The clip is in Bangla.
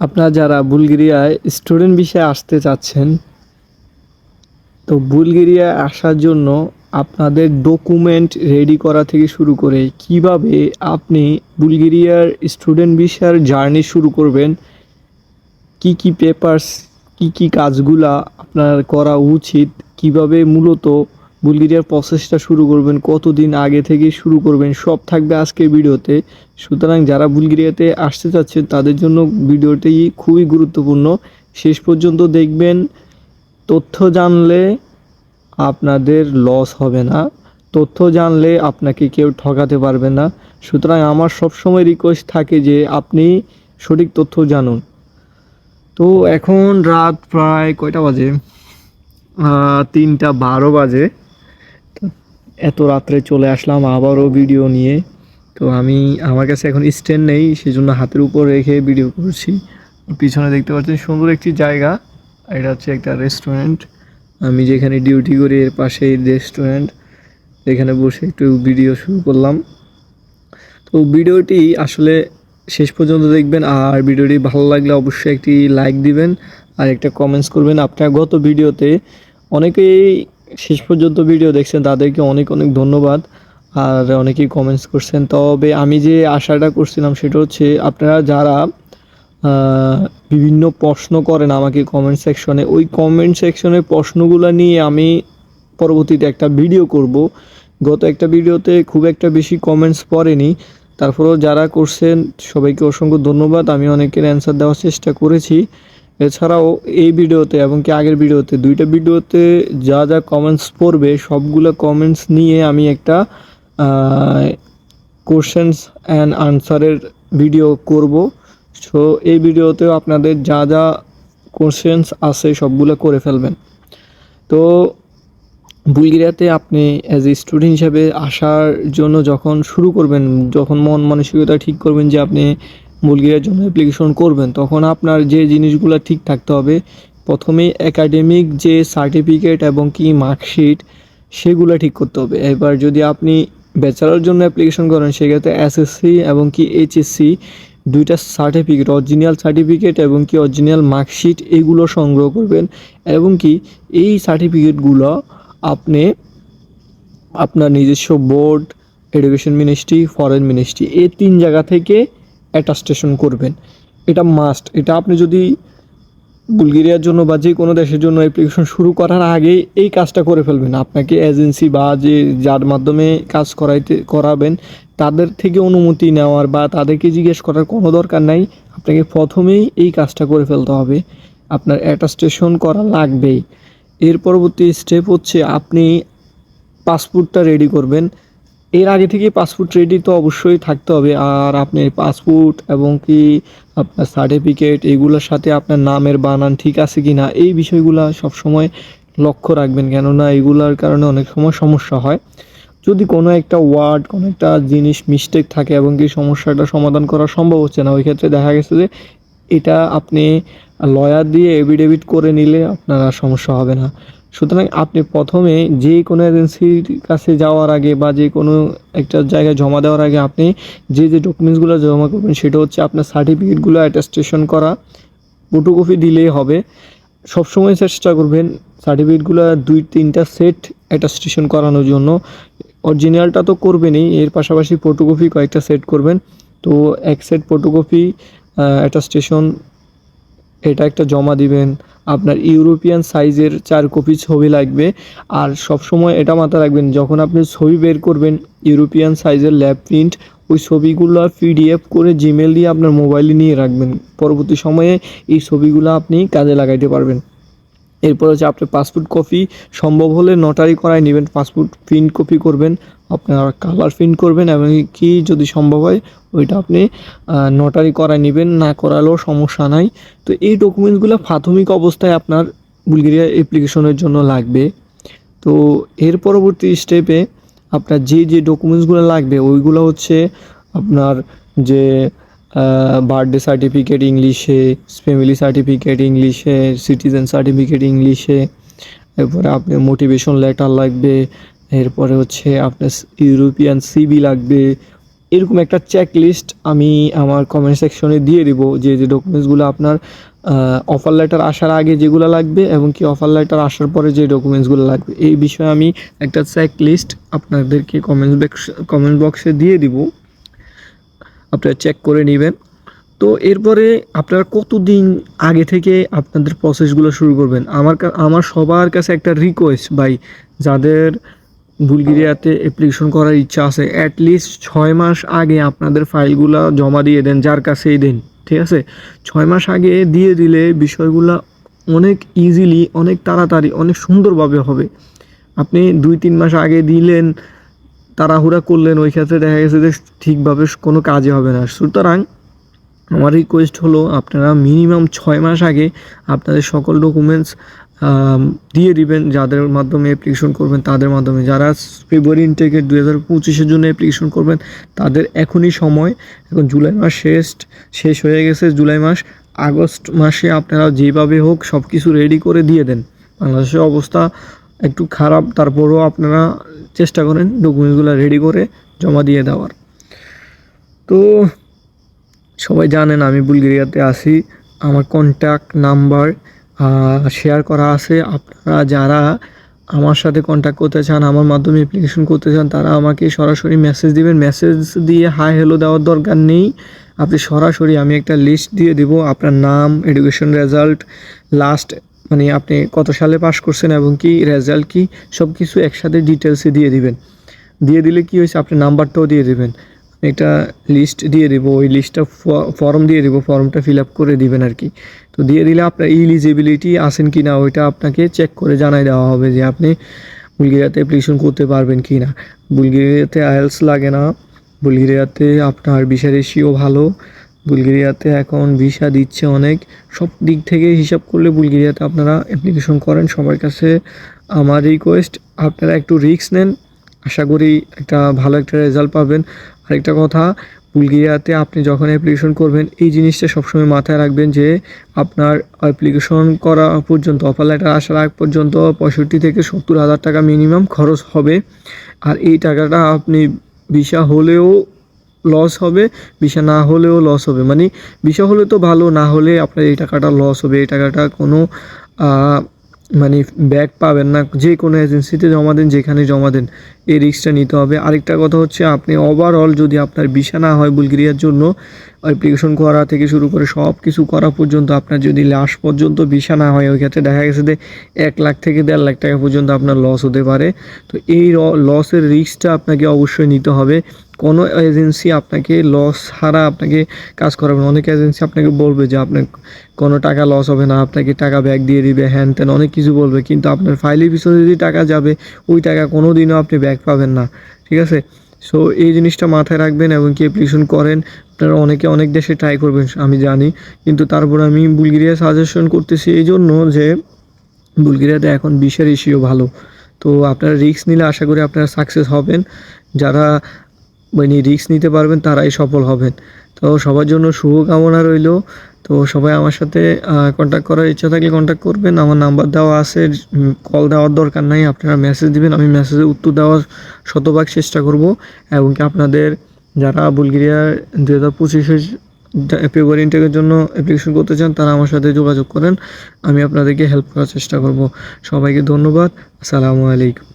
আপনারা যারা বুলগেরিয়ায় স্টুডেন্ট বিষয়ে আসতে চাচ্ছেন, তো বুলগেরিয়ায় আসার জন্য আপনাদের ডকুমেন্ট রেডি করা থেকে শুরু করে কীভাবে আপনি বুলগেরিয়ার স্টুডেন্ট ভিসার জার্নি শুরু করবেন, কি কি পেপারস কি কি কাজগুলা আপনার করা উচিত, কীভাবে মূলত বুলগেরিয়ার প্রসেসটা শুরু করবেন, কতদিন আগে থেকে শুরু করবেন, সব থাকবে আজকের ভিডিওতে। সুতরাং যারা বুলগেরিয়াতে আসতে চাচ্ছেন তাদের জন্য ভিডিওটি খুবই গুরুত্বপূর্ণ। শেষ পর্যন্ত দেখবেন, তথ্য জানলে আপনাদের লস হবে না। তথ্য জানলে আপনাকে কেউ ঠকাতে পারবে না। সুতরাং আমার সবসময় রিকোয়েস্ট থাকে যে আপনি সঠিক তথ্য জানুন। তো এখন রাত প্রায় কয়টা বাজে? তিনটা বারো বাজে। এত রাত্রে চলে আসলাম আবারও ভিডিও নিয়ে। তো আমি, আমার কাছে এখন স্ট্যান্ড নেই, সেজন্য হাতের উপর রেখে ভিডিও করছি। পিছনে দেখতে পাচ্ছেন সুন্দর একটি জায়গা এটা হচ্ছে একটা রেস্টুরেন্ট আমি যেখানে ডিউটি করি, এর পাশেই রেস্টুরেন্ট এখানে বসে একটু ভিডিও শুরু করলাম। তো ভিডিওটি আসলে শেষ পর্যন্ত দেখবেন, আর ভিডিওটি ভালো লাগলে অবশ্যই একটি লাইক দিবেন, আর একটা কমেন্টস করবেন। আপনার গত ভিডিওতে অনেকেই শেষ পর্যন্ত ভিডিও দেখছেন, তাদেরকে অনেক অনেক ধন্যবাদ। আর অনেকেই কমেন্টস করছেন, তবে আমি যে আশাটা করছিলাম সেটা হচ্ছে আপনারা যারা বিভিন্ন প্রশ্ন করেন আমাকে কমেন্ট সেকশনে ওই কমেন্ট সেকশনের প্রশ্নগুলো নিয়ে আমি পরবর্তীতে একটা ভিডিও করব। গত একটা ভিডিওতে খুব একটা বেশি কমেন্টস পড়েনি। তারপরেও যারা করছেন, সবাইকে অসংখ্য ধন্যবাদ। আমি অনেকের অ্যান্সার দেওয়ার চেষ্টা করেছি। এছাড়াও এই ভিডিওতে এবং কি আগের ভিডিওতে, দুইটা ভিডিওতে যা যা কমেন্টস পড়বে, সবগুলো কমেন্টস নিয়ে আমি একটা কোশ্চেন্স অ্যান্ড আনসারের ভিডিও করব। সো এই ভিডিওতেও আপনাদের যা যা কোশ্চেন্স আছে, সবগুলো করে ফেলবেন। তো, বুলগেরিয়াতে আপনি অ্যাজ এ স্টুডেন্ট হিসাবে আসার জন্য যখন শুরু করবেন, যখন মন মানসিকতা ঠিক করবেন যে আপনি বুলগেরিয়ার জন্য অ্যাপ্লিকেশন করবেন, তখন আপনার যে জিনিসগুলো ঠিক থাকতে হবে। প্রথমেই একাডেমিক যে সার্টিফিকেট এবং কি মার্কশিট সেগুলো ঠিক করতে হবে। এবার যদি আপনি ব্যাচেলার জন্য অ্যাপ্লিকেশন করেন, সেক্ষেত্রে এসএসসি এবং কি এইচএসসি দুইটা সার্টিফিকেট অরিজিনাল সার্টিফিকেট এবং কি অরিজিনাল মার্কশিট এগুলো সংগ্রহ করবেন। এবং কি এই সার্টিফিকেটগুলো আপনি আপনার নিজস্ব board education ministry foreign ministry এই তিন জায়গা থেকে অ্যাটাস্টেশন করবেন। এটা মাস্ট এটা আপনি যদি বুলগেরিয়ার জন্য বা যে কোনো দেশের জন্য অ্যাপ্লিকেশন শুরু করার আগে এই কাজটা করে ফেলবেন। আপনাকে এজেন্সি বা যে যার মাধ্যমে কাজ করাইতে, করাবেন, তাদের থেকে অনুমতি নেওয়ার বা তাদেরকে জিজ্ঞেস করার কোনো দরকার নাই। আপনাকে প্রথমেই এই কাজটা করে ফেলতে হবে। আপনার অ্যাটাস্টেশন করা লাগবেই। এর পরবর্তী স্টেপ হচ্ছে আপনি পাসপোর্টটা রেডি করবেন। এর আগে থেকে পাসপোর্ট রেডি তো অবশ্যই থাকতে হবে। আর আপনি পাসপোর্ট এবং কি আপনার সার্টিফিকেট এগুলোর সাথে আপনার নামের বানান ঠিক আছে কি না এই বিষয়গুলো সবসময় লক্ষ্য রাখবেন। কেননা এগুলোর কারণে অনেক সময় সমস্যা হয়। যদি কোনো একটা ওয়ার্ড কোনো একটা জিনিস মিস্টেক থাকে এবং কি সমস্যাটা সমাধান করা সম্ভব হচ্ছে না, ওই ক্ষেত্রে দেখা গেছে যে এটা আপনি লয়ার দিয়ে এভিডেভিট করে নিলে আপনার আর সমস্যা হবে না। সুতরাং আপনি প্রথমে যে কোনো এজেন্সির কাছে যাওয়ার আগে বা যে কোনো একটা জায়গায় জমা দেওয়ার আগে আপনি যে যে ডকুমেন্টসগুলো জমা করবেন সেটা হচ্ছে আপনার সার্টিফিকেটগুলো অ্যাটাস্টেশন করা। ফটোকপি দিলেই হবে। সবসময় চেষ্টা করবেন সার্টিফিকেটগুলো দুই, তিনটা সেট অ্যাটাস্টেশন করানোর জন্য। অরিজিনালটা তো করবেনই, এর পাশাপাশি ফটোকপি কয়েকটা সেট করবেন। তো এক সেট ফটোকপি অ্যাটাস্টেশন এটা একটা জমা দিবেন। আপনার ইউরোপিয়ান সাইজের চার কপি ছবি লাগবে। আর সব সময় এটা মাথা রাখবেন, যখন আপনি ছবি বের করবেন, ইউরোপিয়ান সাইজের ল্যাব প্রিন্ট, ওই ছবিগুলো পিডিএফ করে জিমেল দিয়ে আপনার মোবাইলে নিয়ে রাখবেন। পরবর্তী সময়ে এই ছবিগুলো আপনি কাজে লাগাইতে পারবেন। এরপর হচ্ছে আপনার পাসপোর্ট কপি সম্ভব হলে নটারি করায় নেবেন পাসপোর্ট প্রিন্ট কপি করবেন, আপনার কালার প্রিন্ট করবেন এবং কি যদি সম্ভব হয়, ওইটা আপনি নটারি করায় নেবেন, না করালেও সমস্যা নাই। তো এই ডকুমেন্টসগুলো প্রাথমিক অবস্থায় আপনার বুলগেরিয়া অ্যাপ্লিকেশনের জন্য লাগবে। তো এর পরবর্তী স্টেপে আপনার যে যে ডকুমেন্টসগুলো লাগবে, ওইগুলো হচ্ছে আপনার যে বার্থডে সার্টিফিকেট ইংলিশে ফ্যামিলি সার্টিফিকেট ইংলিশে সিটিজেন সার্টিফিকেট ইংলিশে এরপরে আপনার মোটিভেশন লেটার লাগবে, এরপরে হচ্ছে আপনার ইউরোপিয়ান সিবি লাগবে। এরকম একটা চেক লিস্ট আমি আমার কমেন্ট সেকশনে দিয়ে দিব, যে যে ডকুমেন্টসগুলো আপনার অফার লেটার আসার আগে যেগুলো লাগবে এবং কি অফার লেটার আসার পরে যে ডকুমেন্টসগুলো লাগবে। এই বিষয়ে আমি একটা চেক লিস্ট আপনাদেরকে কমেন্ট বক্স কমেন্ট বক্সে দিয়ে দিব। আপনারা চেক করে নেবেন। তো এরপরে আপনারা কতদিন আগে থেকে আপনাদের প্রসেসগুলো শুরু করবেন? আমার আমার সবার কাছে একটা রিকোয়েস্ট ভাই, যাদের বুলগেরিয়াতে অ্যাপ্লিকেশন করার ইচ্ছা আছে অ্যাটলিস্ট ছয় মাস আগে আপনাদের ফাইলগুলো জমা দিয়ে দেন, যার কাছেই দেন, ঠিক আছে? ছয় মাস আগে দিয়ে দিলে বিষয়গুলো অনেক ইজিলি অনেক তাড়াতাড়ি, অনেক সুন্দরভাবে হবে। আপনি দুই তিন মাস আগে দিলেন তাড়াহুড়া করলেন, ওই ক্ষেত্রে দেখা গেছে যে ঠিকভাবে কোনো কাজে হবে না। সুতরাং আমার রিকোয়েস্ট হলো, আপনারা মিনিমাম ছয় মাস আগে আপনাদের সকল ডকুমেন্টস দিয়ে দিবেন, যাদের মাধ্যমে অ্যাপ্লিকেশন করবেন, তাদের মাধ্যমে। যারা ফেব্রুয়ারি ইনটেকের দু হাজার পঁচিশের জন্য অ্যাপ্লিকেশন করবেন, তাদের এখনই সময়। এখন জুলাই মাস শেষ শেষ হয়ে গেছে জুলাই মাস। আগস্ট মাসে আপনারা যেভাবে হোক সব কিছু রেডি করে দিয়ে দেন। বাংলাদেশের অবস্থা একটু খারাপ, তারপরেও আপনারা চেষ্টা করেন ডকুমেন্টসগুলো রেডি করে জমা দিয়ে দেওয়ার। তো সবাই জানেন আমি বুলগেরিয়াতে আছি। আমার কন্ট্যাক্ট নাম্বার শেয়ার করা আছে। আপনারা যারা আমার সাথে কন্ট্যাক্ট করতে চান, আমার মাধ্যমে অ্যাপ্লিকেশন করতে চান, তারা আমাকে সরাসরি মেসেজ দিবেন। মেসেজ দিয়ে হাই হ্যালো দেওয়ার দরকার নেই। আপনি সরাসরি আমি একটা লিস্ট দিয়ে দিব। আপনার নাম এডুকেশন রেজাল্ট লাস্ট মানে আপনি কত সালে পাস করছেন এবং কি রেজাল্ট কি সব কিছু একসাথে ডিটেলসে দিয়ে দিবেন। দিয়ে দিলে কি হয়েছে, আপনি নাম্বারটাও দিয়ে দেবেন। একটা লিস্ট দিয়ে দেবো, ওই লিস্টটা ফর্ম দিয়ে দেবো ফর্মটা ফিল আপ করে দিবেন আর কি। তো দিয়ে দিলে আপনার ইলিজিবিলিটি আছেন কি না ওইটা আপনাকে চেক করে জানাই দেওয়া হবে যে আপনি বুলগেরিয়াতে অ্যাপ্লিকেশন করতে পারবেন কি না বুলগেরিয়াতে আয়েলস লাগে না, বুলগেরিয়াতে আপনার ভিসা রেশিও ভালো বুলগেরিয়াতে এখন ভিসা দিচ্ছে অনেক। সব দিক থেকে হিসাব করলে বুলগেরিয়াতে আপনারা অ্যাপ্লিকেশন করেন। সবার কাছে আমার রিকোয়েস্ট আপনারা একটু রিস্ক নেন। আশা করি একটা ভালো একটা রেজাল্ট পাবেন। আরেকটা কথা, বুলগেরিয়াতে আপনি যখন অ্যাপ্লিকেশন করবেন, এই জিনিসটা সবসময় মাথায় রাখবেন যে আপনার অ্যাপ্লিকেশন করা পর্যন্ত অফার লেটার আসার আগ পর্যন্ত পঁয়ষট্টি থেকে সত্তর হাজার টাকা মিনিমাম খরচ হবে। আর এই টাকাটা আপনি ভিসা হলেও লস হবে ভিসা না হলেও লস হবে। মানে ভিসা হলে তো ভালো, না হলে আপনার এই টাকাটা লস হবে। এই টাকাটা কোনো মানে ব্যাক পাবেন না। যে কোনো এজেন্সিতে জমা দেন, যেখানে জমা দেন, এই রিস্কটা নিতে হবে। আরেকটা কথা হচ্ছে, আপনি ওভারঅল যদি আপনার ভিসা না হয় বুলগেরিয়ার জন্য অ্যাপ্লিকেশন করা থেকে শুরু করে সব কিছু করা পর্যন্ত আপনার যদি লাস্ট পর্যন্ত ভিসা না হয়, ওই ক্ষেত্রে দেখা গেছে যে এক লাখ থেকে দেড় লাখ টাকা পর্যন্ত আপনার লস হতে পারে। তো এই লসের রিস্কটা আপনাকে অবশ্যই নিতে হবে। কোনো এজেন্সি আপনাকে লস ছাড়া আপনাকে কাজ করাবে না। অনেক এজেন্সি আপনাকে বলবে যে আপনার কোনো টাকা লস হবে না, আপনাকে টাকা ব্যাক দিয়ে দিবে হ্যান ত্যান অনেক কিছু বলবে। কিন্তু আপনার ফাইলের পিছনে যদি টাকা যাবে, ওই টাকা কোনো দিনও আপনি ব্যাক পাবেন না। ঠিক আছে? সো এই জিনিসটা মাথায় রাখবেন এবং কি অ্যাপ্লিকেশন করেন। আপনারা অনেকে অনেক দেশে ট্রাই করবেন, আমি জানি। কিন্তু তারপর আমি বুলগেরিয়া সাজেশন করতেছি এই জন্য যে, বুলগেরিয়াতে এখন বিশের ইস্যুও ভালো। তো আপনারা রিস্ক নিলে আশা করি আপনারা সাকসেস হবেন। যারা মানে রিস্ক নিতে পারবেন, তারাই সফল হবেন। তো সবার জন্য শুভকামনা রইল। তো সবাই আমার সাথে কন্ট্যাক্ট করার ইচ্ছা থাকলে কন্ট্যাক্ট করবেন। আমার নাম্বার দেওয়া আছে কল দেওয়ার দরকার নাই। আপনারা মেসেজ দিবেন, আমি মেসেজে উত্তর দেওয়ার শতভাগ চেষ্টা করব। এবং কি আপনাদের যারা বুলগেরিয়ার দু হাজার পঁচিশের ফেব্রুয়ারি ইনটেকের জন্য অ্যাপ্লিকেশন করতে চান, তারা আমার সাথে যোগাযোগ করেন। আমি আপনাদেরকে হেল্প করার চেষ্টা করব। সবাইকে ধন্যবাদ। আসসালামু আলাইকুম।